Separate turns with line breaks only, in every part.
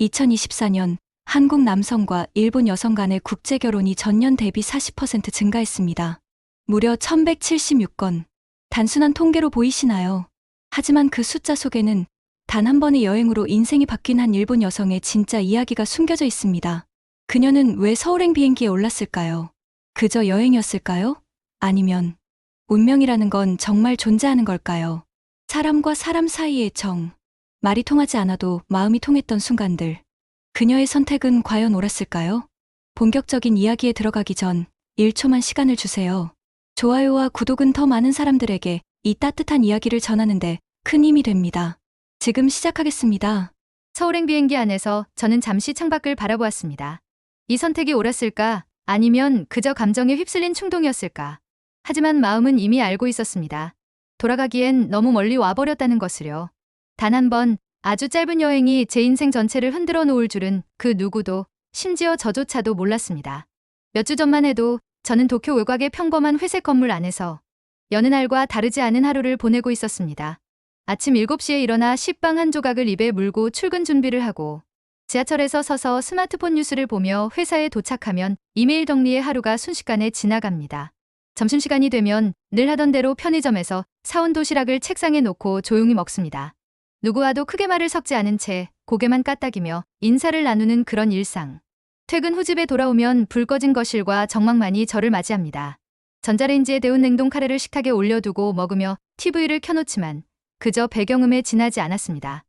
2024년 한국 남성과 일본 여성 간의 국제 결혼이 전년 대비 40% 증가했습니다. 무려 1176건. 단순한 통계로 보이시나요? 하지만 그 숫자 속에는 단 한 번의 여행으로 인생이 바뀐 한 일본 여성의 진짜 이야기가 숨겨져 있습니다. 그녀는 왜 서울행 비행기에 올랐을까요? 그저 여행이었을까요? 아니면 운명이라는 건 정말 존재하는 걸까요? 사람과 사람 사이의 정. 말이 통하지 않아도 마음이 통했던 순간들. 그녀의 선택은 과연 옳았을까요? 본격적인 이야기에 들어가기 전 1초만 시간을 주세요. 좋아요와 구독은 더 많은 사람들에게 이 따뜻한 이야기를 전하는데 큰 힘이 됩니다. 지금 시작하겠습니다.
서울행 비행기 안에서 저는 잠시 창밖을 바라보았습니다. 이 선택이 옳았을까? 아니면 그저 감정에 휩쓸린 충동이었을까? 하지만 마음은 이미 알고 있었습니다. 돌아가기엔 너무 멀리 와버렸다는 것을요. 단 한 번 아주 짧은 여행이 제 인생 전체를 흔들어 놓을 줄은 그 누구도, 심지어 저조차도 몰랐습니다. 몇 주 전만 해도 저는 도쿄 외곽의 평범한 회색 건물 안에서 여느 날과 다르지 않은 하루를 보내고 있었습니다. 아침 7시에 일어나 식빵 한 조각을 입에 물고 출근 준비를 하고 지하철에서 서서 스마트폰 뉴스를 보며 회사에 도착하면 이메일 정리의 하루가 순식간에 지나갑니다. 점심시간이 되면 늘 하던 대로 편의점에서 사온 도시락을 책상에 놓고 조용히 먹습니다. 누구와도 크게 말을 섞지 않은 채 고개만 까딱이며 인사를 나누는 그런 일상. 퇴근 후 집에 돌아오면 불 꺼진 거실과 정막만이 저를 맞이합니다. 전자레인지에 데운 냉동 카레를 식탁에 올려두고 먹으며 TV를 켜놓지만 그저 배경음에 지나지 않았습니다.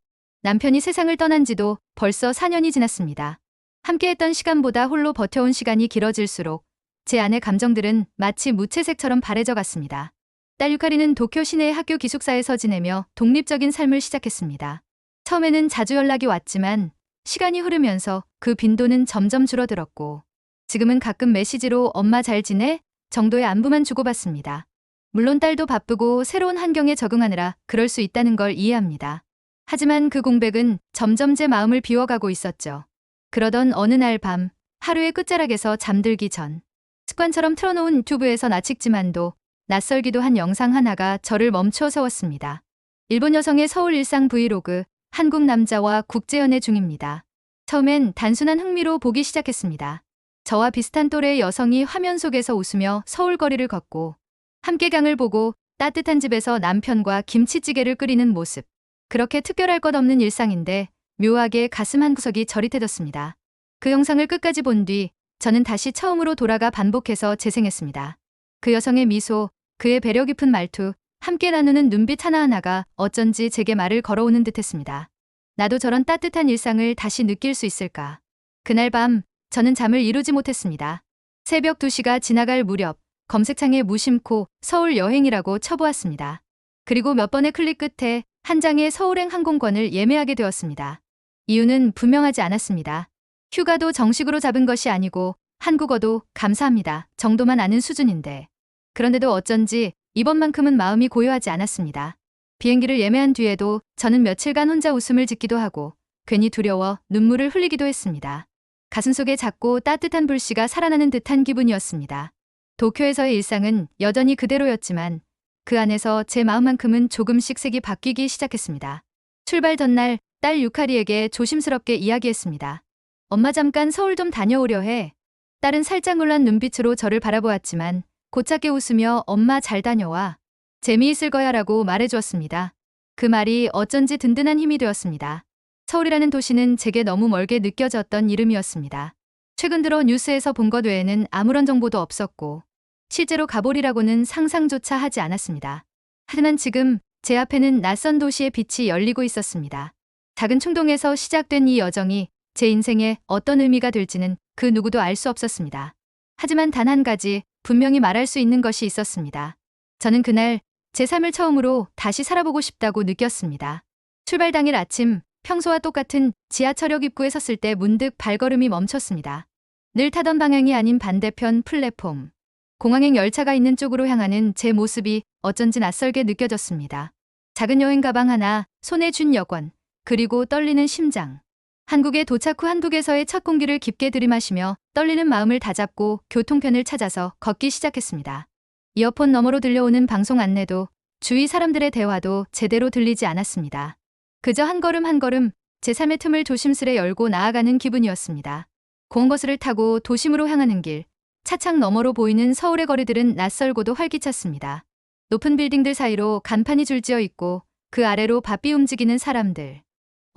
남편이 세상을 떠난 지도 벌써 4년이 지났습니다. 함께했던 시간보다 홀로 버텨온 시간이 길어질수록 제 안의 감정들은 마치 무채색처럼 바래져 갔습니다. 딸 유카리는 도쿄 시내의 학교 기숙사에서 지내며 독립적인 삶을 시작했습니다. 처음에는 자주 연락이 왔지만 시간이 흐르면서 그 빈도는 점점 줄어들었고 지금은 가끔 메시지로 엄마 잘 지내? 정도의 안부만 주고받습니다. 물론 딸도 바쁘고 새로운 환경에 적응하느라 그럴 수 있다는 걸 이해합니다. 하지만 그 공백은 점점 제 마음을 비워가고 있었죠. 그러던 어느 날 밤, 하루의 끝자락에서 잠들기 전, 습관처럼 틀어놓은 유튜브에서 나칙지만도 낯설기도 한 영상 하나가 저를 멈춰 세웠습니다. 일본 여성의 서울 일상 브이로그, 한국 남자와 국제연애 중입니다. 처음엔 단순한 흥미로 보기 시작했습니다. 저와 비슷한 또래의 여성이 화면 속에서 웃으며 서울 거리를 걷고 함께 강을 보고 따뜻한 집에서 남편과 김치찌개를 끓이는 모습. 그렇게 특별할 것 없는 일상인데 묘하게 가슴 한 구석이 저릿해졌습니다. 그 영상을 끝까지 본 뒤 저는 다시 처음으로 돌아가 반복해서 재생했습니다. 그 여성의 미소, 그의 배려 깊은 말투, 함께 나누는 눈빛 하나하나가 어쩐지 제게 말을 걸어오는 듯 했습니다. 나도 저런 따뜻한 일상을 다시 느낄 수 있을까. 그날 밤 저는 잠을 이루지 못했습니다. 새벽 2시가 지나갈 무렵 검색창에 무심코 서울 여행이라고 쳐보았습니다. 그리고 몇 번의 클릭 끝에 한 장의 서울행 항공권을 예매하게 되었습니다. 이유는 분명하지 않았습니다. 휴가도 정식으로 잡은 것이 아니고 한국어도 감사합니다 정도만 아는 수준인데. 그런데도 어쩐지 이번만큼은 마음이 고요하지 않았습니다. 비행기를 예매한 뒤에도 저는 며칠간 혼자 웃음을 짓기도 하고 괜히 두려워 눈물을 흘리기도 했습니다. 가슴속에 작고 따뜻한 불씨가 살아나는 듯한 기분이었습니다. 도쿄에서의 일상은 여전히 그대로였지만 그 안에서 제 마음만큼은 조금씩 색이 바뀌기 시작했습니다. 출발 전날 딸 유카리에게 조심스럽게 이야기했습니다. 엄마 잠깐 서울 좀 다녀오려 해. 딸은 살짝 놀란 눈빛으로 저를 바라보았지만 고차게 웃으며 엄마 잘 다녀와. 재미있을 거야 라고 말해주었습니다. 그 말이 어쩐지 든든한 힘이 되었습니다. 서울이라는 도시는 제게 너무 멀게 느껴졌던 이름이었습니다. 최근 들어 뉴스에서 본 것 외에는 아무런 정보도 없었고 실제로 가보리라고는 상상조차 하지 않았습니다. 하지만 지금 제 앞에는 낯선 도시의 빛이 열리고 있었습니다. 작은 충동에서 시작된 이 여정이 제 인생에 어떤 의미가 될지는 그 누구도 알 수 없었습니다. 하지만 단 한 가지 분명히 말할 수 있는 것이 있었습니다. 저는 그날 제 삶을 처음으로 다시 살아보고 싶다고 느꼈습니다. 출발 당일 아침 평소와 똑같은 지하철역 입구에 섰을 때 문득 발걸음이 멈췄습니다. 늘 타던 방향이 아닌 반대편 플랫폼. 공항행 열차가 있는 쪽으로 향하는 제 모습이 어쩐지 낯설게 느껴졌습니다. 작은 여행 가방 하나, 손에 쥔 여권, 그리고 떨리는 심장. 한국에 도착 후 한국에서의 첫 공기를 깊게 들이마시며 떨리는 마음을 다잡고 교통편을 찾아서 걷기 시작했습니다. 이어폰 너머로 들려오는 방송 안내도 주위 사람들의 대화도 제대로 들리지 않았습니다. 그저 한 걸음 한 걸음 제3의 틈을 조심스레 열고 나아가는 기분이었습니다. 공거스를 타고 도심으로 향하는 길, 차창 너머로 보이는 서울의 거리들은 낯설고도 활기찼습니다. 높은 빌딩들 사이로 간판이 줄지어 있고 그 아래로 바삐 움직이는 사람들.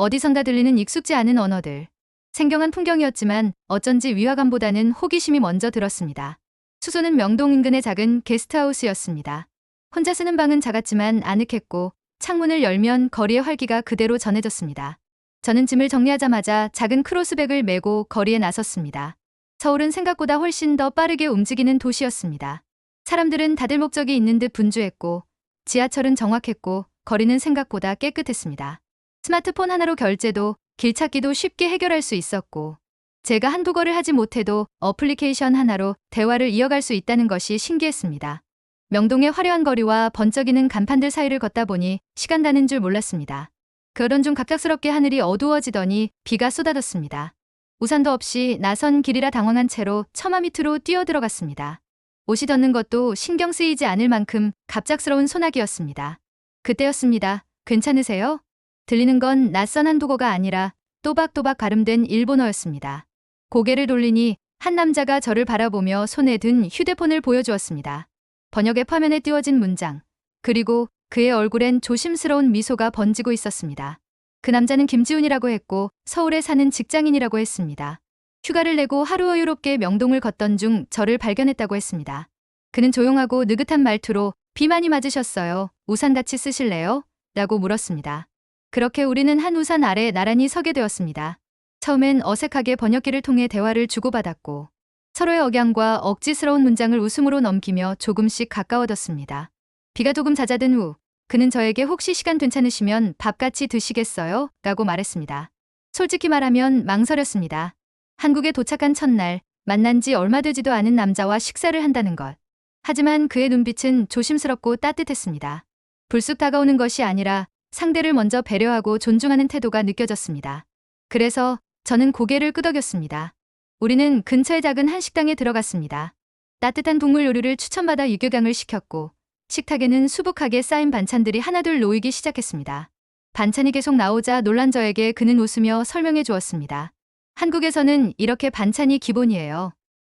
어디선가 들리는 익숙지 않은 언어들. 생경한 풍경이었지만 어쩐지 위화감보다는 호기심이 먼저 들었습니다. 수소는 명동 인근의 작은 게스트하우스였습니다. 혼자 쓰는 방은 작았지만 아늑했고 창문을 열면 거리의 활기가 그대로 전해졌습니다. 저는 짐을 정리하자마자 작은 크로스백을 메고 거리에 나섰습니다. 서울은 생각보다 훨씬 더 빠르게 움직이는 도시였습니다. 사람들은 다들 목적이 있는 듯 분주했고 지하철은 정확했고 거리는 생각보다 깨끗했습니다. 스마트폰 하나로 결제도 길 찾기도 쉽게 해결할 수 있었고 제가 한두 걸을 하지 못해도 어플리케이션 하나로 대화를 이어갈 수 있다는 것이 신기했습니다. 명동의 화려한 거리와 번쩍이는 간판들 사이를 걷다 보니 시간 가는 줄 몰랐습니다. 그런 중 갑작스럽게 하늘이 어두워지더니 비가 쏟아졌습니다. 우산도 없이 나선 길이라 당황한 채로 처마 밑으로 뛰어들어갔습니다. 옷이 젖는 것도 신경 쓰이지 않을 만큼 갑작스러운 소나기였습니다. 그때였습니다. 괜찮으세요? 들리는 건 낯선 한국어가 아니라 또박또박 발음된 일본어였습니다. 고개를 돌리니 한 남자가 저를 바라보며 손에 든 휴대폰을 보여주었습니다. 번역의 화면에 띄워진 문장, 그리고 그의 얼굴엔 조심스러운 미소가 번지고 있었습니다. 그 남자는 김지훈이라고 했고 서울에 사는 직장인이라고 했습니다. 휴가를 내고 하루 여유롭게 명동을 걷던 중 저를 발견했다고 했습니다. 그는 조용하고 느긋한 말투로 비 많이 맞으셨어요. 우산 같이 쓰실래요? 라고 물었습니다. 그렇게 우리는 한 우산 아래 나란히 서게 되었습니다. 처음엔 어색하게 번역기를 통해 대화를 주고받았고 서로의 억양과 억지스러운 문장을 웃음으로 넘기며 조금씩 가까워졌습니다. 비가 조금 잦아든 후 그는 저에게 혹시 시간 괜찮으시면 밥 같이 드시겠어요? 라고 말했습니다. 솔직히 말하면 망설였습니다. 한국에 도착한 첫날 만난 지 얼마 되지도 않은 남자와 식사를 한다는 것. 하지만 그의 눈빛은 조심스럽고 따뜻했습니다. 불쑥 다가오는 것이 아니라 상대를 먼저 배려하고 존중하는 태도가 느껴졌습니다. 그래서 저는 고개를 끄덕였습니다. 우리는 근처의 작은 한식당에 들어갔습니다. 따뜻한 국물 요리를 추천받아 유교강을 시켰고 식탁에는 수북하게 쌓인 반찬들이 하나둘 놓이기 시작했습니다. 반찬이 계속 나오자 놀란 저에게 그는 웃으며 설명해 주었습니다. 한국에서는 이렇게 반찬이 기본이에요.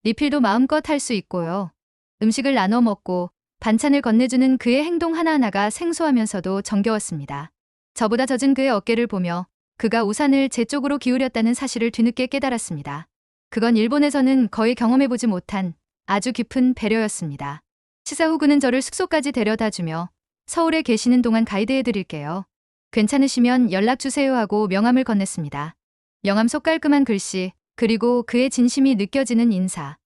리필도 마음껏 할 수 있고요. 음식을 나눠 먹고 반찬을 건네주는 그의 행동 하나하나가 생소하면서도 정겨웠습니다. 저보다 젖은 그의 어깨를 보며 그가 우산을 제 쪽으로 기울였다는 사실을 뒤늦게 깨달았습니다. 그건 일본에서는 거의 경험해보지 못한 아주 깊은 배려였습니다. 식사 후 그는 저를 숙소까지 데려다 주며 서울에 계시는 동안 가이드해 드릴게요. 괜찮으시면 연락 주세요 하고 명함을 건넸습니다. 명함 속 깔끔한 글씨, 그리고 그의 진심이 느껴지는 인사.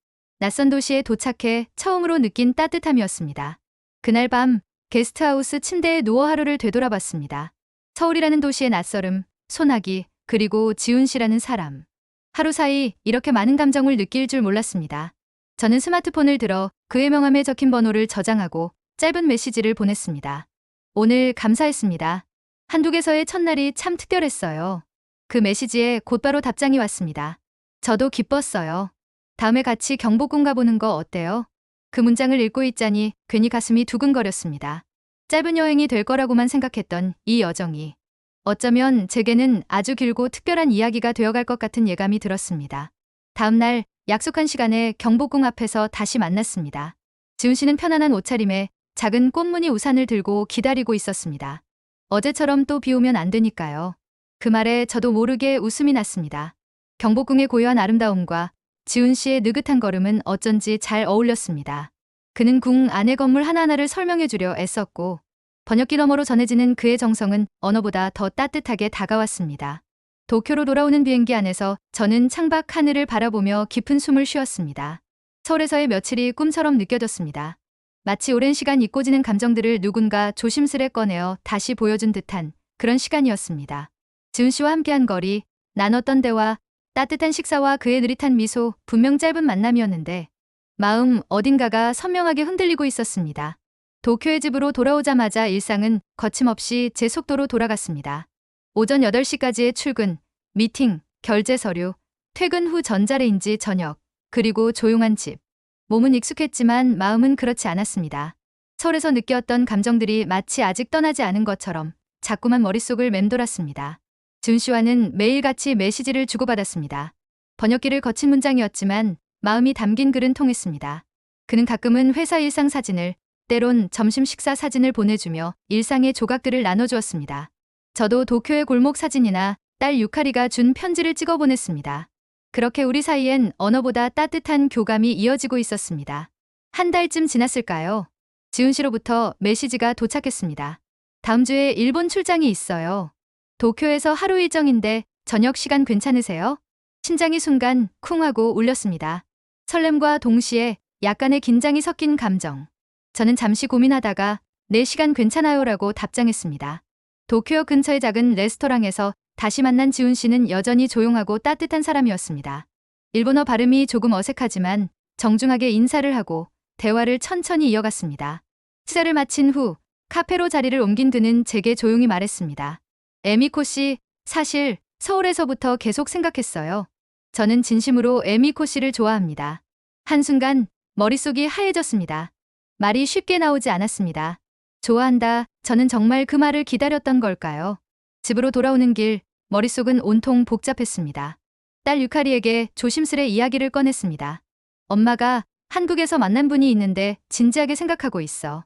낯선 도시에 도착해 처음으로 느낀 따뜻함이었습니다. 그날 밤 게스트하우스 침대에 누워 하루를 되돌아봤습니다. 서울이라는 도시의 낯설음, 소나기, 그리고 지훈 씨라는 사람. 하루 사이 이렇게 많은 감정을 느낄 줄 몰랐습니다. 저는 스마트폰을 들어 그의 명함에 적힌 번호를 저장하고 짧은 메시지를 보냈습니다. 오늘 감사했습니다. 한국에서의 첫날이 참 특별했어요. 그 메시지에 곧바로 답장이 왔습니다. 저도 기뻤어요. 다음에 같이 경복궁 가보는 거 어때요? 그 문장을 읽고 있자니 괜히 가슴이 두근거렸습니다. 짧은 여행이 될 거라고만 생각했던 이 여정이 어쩌면 제게는 아주 길고 특별한 이야기가 되어갈 것 같은 예감이 들었습니다. 다음 날 약속한 시간에 경복궁 앞에서 다시 만났습니다. 지훈 씨는 편안한 옷차림에 작은 꽃무늬 우산을 들고 기다리고 있었습니다. 어제처럼 또 비 오면 안 되니까요. 그 말에 저도 모르게 웃음이 났습니다. 경복궁의 고요한 아름다움과 지훈 씨의 느긋한 걸음은 어쩐지 잘 어울렸습니다. 그는 궁 안의 건물 하나하나를 설명해 주려 애썼고 번역기 너머로 전해지는 그의 정성은 언어보다 더 따뜻하게 다가왔습니다. 도쿄로 돌아오는 비행기 안에서 저는 창밖 하늘을 바라보며 깊은 숨을 쉬었습니다. 서울에서의 며칠이 꿈처럼 느껴졌습니다. 마치 오랜 시간 잊고 지는 감정들을 누군가 조심스레 꺼내어 다시 보여준 듯한 그런 시간이었습니다. 지훈 씨와 함께한 거리, 나눴던 대화, 따뜻한 식사와 그의 느릿한 미소, 분명 짧은 만남이었는데 마음 어딘가가 선명하게 흔들리고 있었습니다. 도쿄의 집으로 돌아오자마자 일상은 거침없이 제 속도로 돌아갔습니다. 오전 8시까지의 출근, 미팅, 결제 서류, 퇴근 후 전자레인지 저녁, 그리고 조용한 집. 몸은 익숙했지만 마음은 그렇지 않았습니다. 서울에서 느꼈던 감정들이 마치 아직 떠나지 않은 것처럼 자꾸만 머릿속을 맴돌았습니다. 지훈 씨와는 매일같이 메시지를 주고받았습니다. 번역기를 거친 문장이었지만 마음이 담긴 글은 통했습니다. 그는 가끔은 회사 일상 사진을, 때론 점심 식사 사진을 보내주며 일상의 조각들을 나눠주었습니다. 저도 도쿄의 골목 사진이나 딸 유카리가 준 편지를 찍어 보냈습니다. 그렇게 우리 사이엔 언어보다 따뜻한 교감이 이어지고 있었습니다. 한 달쯤 지났을까요? 지훈 씨로부터 메시지가 도착했습니다. 다음 주에 일본 출장이 있어요. 도쿄에서 하루 일정인데 저녁 시간 괜찮으세요? 심장이 순간 쿵 하고 울렸습니다. 설렘과 동시에 약간의 긴장이 섞인 감정. 저는 잠시 고민하다가 4시간 괜찮아요라고 답장했습니다. 도쿄역 근처의 작은 레스토랑에서 다시 만난 지훈 씨는 여전히 조용하고 따뜻한 사람이었습니다. 일본어 발음이 조금 어색하지만 정중하게 인사를 하고 대화를 천천히 이어갔습니다. 식사를 마친 후 카페로 자리를 옮긴 그는 제게 조용히 말했습니다. 에미코 씨, 사실 서울에서부터 계속 생각했어요. 저는 진심으로 에미코 씨를 좋아합니다. 한순간 머릿속이 하얘졌습니다. 말이 쉽게 나오지 않았습니다. 좋아한다. 저는 정말 그 말을 기다렸던 걸까요? 집으로 돌아오는 길, 머릿속은 온통 복잡했습니다. 딸 유카리에게 조심스레 이야기를 꺼냈습니다. 엄마가 한국에서 만난 분이 있는데 진지하게 생각하고 있어.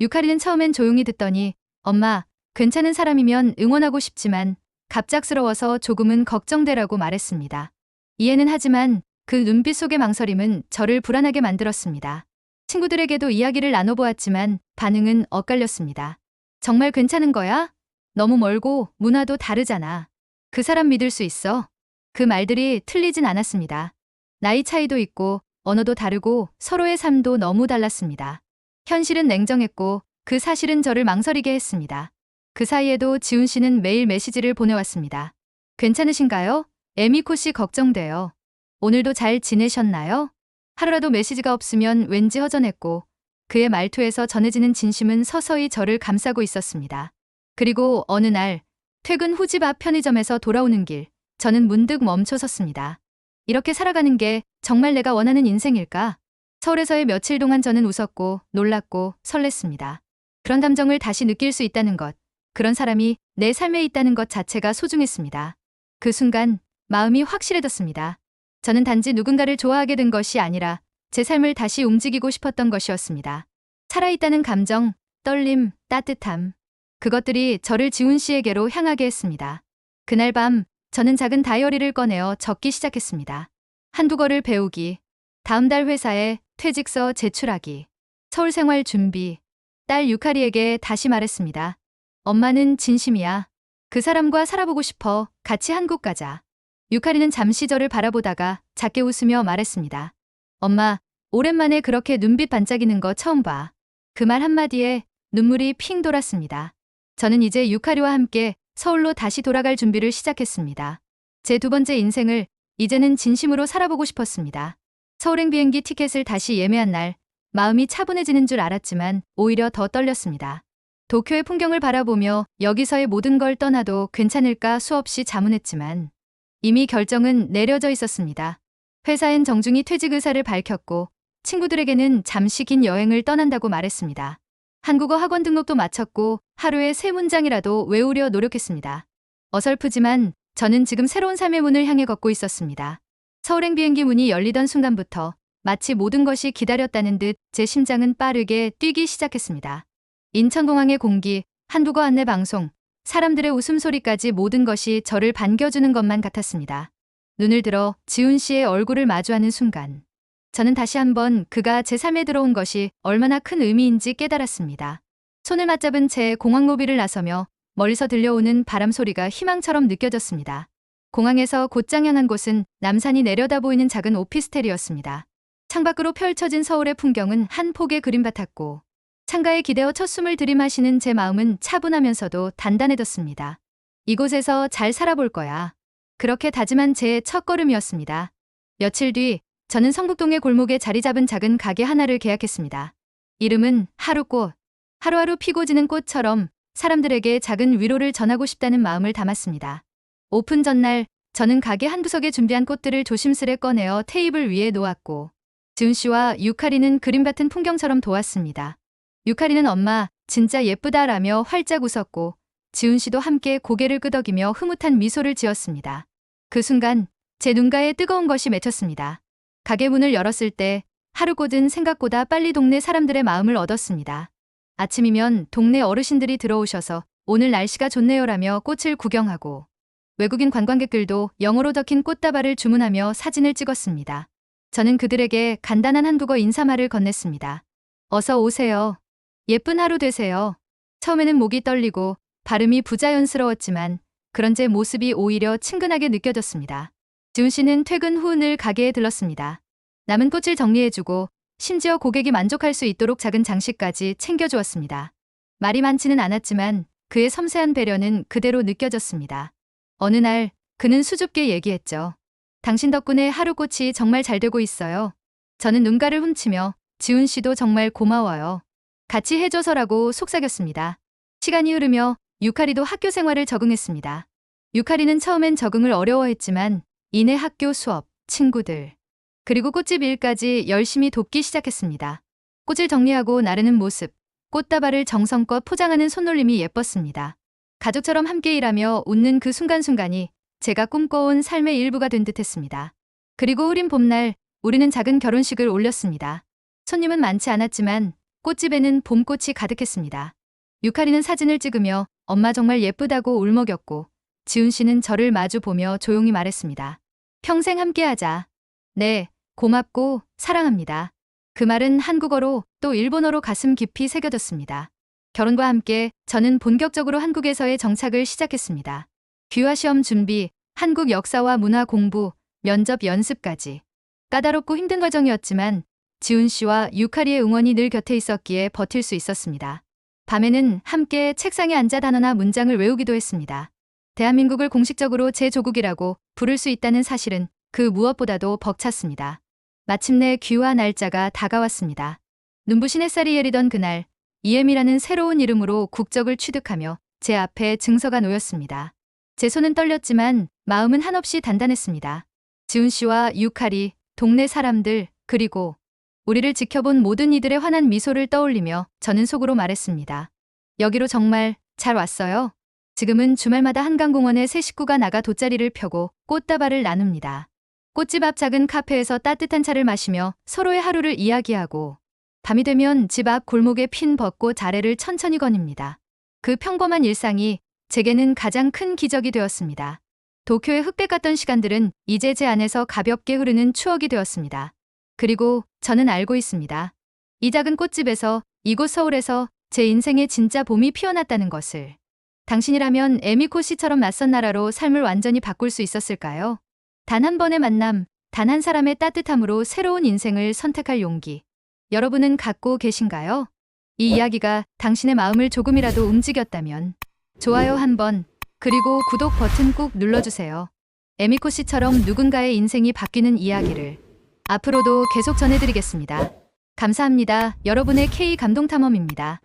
유카리는 처음엔 조용히 듣더니 엄마, 괜찮은 사람이면 응원하고 싶지만 갑작스러워서 조금은 걱정되라고 말했습니다. 이해는 하지만 그 눈빛 속의 망설임은 저를 불안하게 만들었습니다. 친구들에게도 이야기를 나눠보았지만 반응은 엇갈렸습니다. 정말 괜찮은 거야? 너무 멀고 문화도 다르잖아. 그 사람 믿을 수 있어? 그 말들이 틀리진 않았습니다. 나이 차이도 있고 언어도 다르고 서로의 삶도 너무 달랐습니다. 현실은 냉정했고 그 사실은 저를 망설이게 했습니다. 그 사이에도 지훈 씨는 매일 메시지를 보내왔습니다. 괜찮으신가요? 에미코 씨 걱정돼요. 오늘도 잘 지내셨나요? 하루라도 메시지가 없으면 왠지 허전했고 그의 말투에서 전해지는 진심은 서서히 저를 감싸고 있었습니다. 그리고 어느 날 퇴근 후 집 앞 편의점에서 돌아오는 길 저는 문득 멈춰 섰습니다. 이렇게 살아가는 게 정말 내가 원하는 인생일까? 서울에서의 며칠 동안 저는 웃었고 놀랐고 설렜습니다. 그런 감정을 다시 느낄 수 있다는 것, 그런 사람이 내 삶에 있다는 것 자체가 소중했습니다. 그 순간 마음이 확실해졌습니다. 저는 단지 누군가를 좋아하게 된 것이 아니라 제 삶을 다시 움직이고 싶었던 것이었습니다. 살아있다는 감정, 떨림, 따뜻함. 그것들이 저를 지훈 씨에게로 향하게 했습니다. 그날 밤 저는 작은 다이어리를 꺼내어 적기 시작했습니다. 한두 거를 배우기, 다음 달 회사에 퇴직서 제출하기, 서울 생활 준비, 딸 유카리에게 다시 말했습니다. 엄마는 진심이야. 그 사람과 살아보고 싶어. 같이 한국 가자. 유카리는 잠시 저를 바라보다가 작게 웃으며 말했습니다. 엄마, 오랜만에 그렇게 눈빛 반짝이는 거 처음 봐. 그 말 한마디에 눈물이 핑 돌았습니다. 저는 이제 유카리와 함께 서울로 다시 돌아갈 준비를 시작했습니다. 제 두 번째 인생을 이제는 진심으로 살아보고 싶었습니다. 서울행 비행기 티켓을 다시 예매한 날, 마음이 차분해지는 줄 알았지만 오히려 더 떨렸습니다. 도쿄의 풍경을 바라보며 여기서의 모든 걸 떠나도 괜찮을까 수없이 자문했지만 이미 결정은 내려져 있었습니다. 회사엔 정중히 퇴직 의사를 밝혔고 친구들에게는 잠시 긴 여행을 떠난다고 말했습니다. 한국어 학원 등록도 마쳤고 하루에 세 문장이라도 외우려 노력했습니다. 어설프지만 저는 지금 새로운 삶의 문을 향해 걷고 있었습니다. 서울행 비행기 문이 열리던 순간부터 마치 모든 것이 기다렸다는 듯 제 심장은 빠르게 뛰기 시작했습니다. 인천공항의 공기, 한국어 안내 방송, 사람들의 웃음소리까지 모든 것이 저를 반겨주는 것만 같았습니다. 눈을 들어 지훈 씨의 얼굴을 마주하는 순간, 저는 다시 한번 그가 제 삶에 들어온 것이 얼마나 큰 의미인지 깨달았습니다. 손을 맞잡은 채 공항 로비를 나서며 멀리서 들려오는 바람 소리가 희망처럼 느껴졌습니다. 공항에서 곧장 향한 곳은 남산이 내려다 보이는 작은 오피스텔이었습니다. 창밖으로 펼쳐진 서울의 풍경은 한 폭의 그림 같았고 창가에 기대어 첫 숨을 들이마시는 제 마음은 차분하면서도 단단해졌습니다. 이곳에서 잘 살아볼 거야. 그렇게 다짐한 제 첫걸음이었습니다. 며칠 뒤 저는 성북동의 골목에 자리 잡은 작은 가게 하나를 계약했습니다. 이름은 하루꽃. 하루하루 피고 지는 꽃처럼 사람들에게 작은 위로를 전하고 싶다는 마음을 담았습니다. 오픈 전날 저는 가게 한 구석에 준비한 꽃들을 조심스레 꺼내어 테이블 위에 놓았고 지훈 씨와 유카리는 그림 같은 풍경처럼 도왔습니다. 유카리는 엄마 진짜 예쁘다라며 활짝 웃었고 지훈 씨도 함께 고개를 끄덕이며 흐뭇한 미소를 지었습니다. 그 순간 제 눈가에 뜨거운 것이 맺혔습니다. 가게 문을 열었을 때 하루고든 생각보다 빨리 동네 사람들의 마음을 얻었습니다. 아침이면 동네 어르신들이 들어오셔서 오늘 날씨가 좋네요라며 꽃을 구경하고 외국인 관광객들도 영어로 적힌 꽃다발을 주문하며 사진을 찍었습니다. 저는 그들에게 간단한 한국어 인사말을 건넸습니다. 어서 오세요. 예쁜 하루 되세요. 처음에는 목이 떨리고 발음이 부자연스러웠지만 그런 제 모습이 오히려 친근하게 느껴졌습니다. 지훈 씨는 퇴근 후 늘 가게에 들렀습니다. 남은 꽃을 정리해주고 심지어 고객이 만족할 수 있도록 작은 장식까지 챙겨주었습니다. 말이 많지는 않았지만 그의 섬세한 배려는 그대로 느껴졌습니다. 어느 날 그는 수줍게 얘기했죠. 당신 덕분에 하루꽃이 정말 잘 되고 있어요. 저는 눈가를 훔치며 지훈 씨도 정말 고마워요. 같이 해줘서라고 속삭였습니다. 시간이 흐르며 유카리도 학교 생활을 적응했습니다. 유카리는 처음엔 적응을 어려워했지만 이내 학교 수업, 친구들, 그리고 꽃집 일까지 열심히 돕기 시작했습니다. 꽃을 정리하고 나르는 모습, 꽃다발을 정성껏 포장하는 손놀림이 예뻤습니다. 가족처럼 함께 일하며 웃는 그 순간순간이 제가 꿈꿔온 삶의 일부가 된 듯했습니다. 그리고 흐린 봄날 우리는 작은 결혼식을 올렸습니다. 손님은 많지 않았지만 꽃집에는 봄꽃이 가득했습니다. 유카리는 사진을 찍으며 엄마 정말 예쁘다고 울먹였고 지훈 씨는 저를 마주 보며 조용히 말했습니다. 평생 함께하자. 네, 고맙고 사랑합니다. 그 말은 한국어로 또 일본어로 가슴 깊이 새겨졌습니다. 결혼과 함께 저는 본격적으로 한국에서의 정착을 시작했습니다. 귀화 시험 준비, 한국 역사와 문화 공부, 면접 연습까지. 까다롭고 힘든 과정이었지만 지훈 씨와 유카리의 응원이 늘 곁에 있었기에 버틸 수 있었습니다. 밤에는 함께 책상에 앉아 단어나 문장을 외우기도 했습니다. 대한민국을 공식적으로 제 조국이라고 부를 수 있다는 사실은 그 무엇보다도 벅찼습니다. 마침내 귀화 날짜가 다가왔습니다. 눈부신 햇살이 예리던 그날, 이엠이라는 새로운 이름으로 국적을 취득하며 제 앞에 증서가 놓였습니다. 제 손은 떨렸지만 마음은 한없이 단단했습니다. 지훈 씨와 유카리, 동네 사람들, 그리고 우리를 지켜본 모든 이들의 환한 미소를 떠올리며 저는 속으로 말했습니다. 여기로 정말 잘 왔어요. 지금은 주말마다 한강공원에 새 식구가 나가 돗자리를 펴고 꽃다발을 나눕니다. 꽃집 앞 작은 카페에서 따뜻한 차를 마시며 서로의 하루를 이야기하고 밤이 되면 집 앞 골목에 핀 벚꽃 아래를 천천히 거닙니다. 그 평범한 일상이 제게는 가장 큰 기적이 되었습니다. 도쿄의 흑백 같던 시간들은 이제 제 안에서 가볍게 흐르는 추억이 되었습니다. 그리고 저는 알고 있습니다. 이 작은 꽃집에서 이곳 서울에서 제 인생에 진짜 봄이 피어났다는 것을. 당신이라면 에미코 씨처럼 낯선 나라로 삶을 완전히 바꿀 수 있었을까요? 단 한 번의 만남, 단 한 사람의 따뜻함으로 새로운 인생을 선택할 용기. 여러분은 갖고 계신가요? 이 이야기가 당신의 마음을 조금이라도 움직였다면 좋아요 한 번 그리고 구독 버튼 꾹 눌러주세요. 에미코 씨처럼 누군가의 인생이 바뀌는 이야기를 앞으로도 계속 전해드리겠습니다. 감사합니다. 여러분의 K 감동 탐험입니다.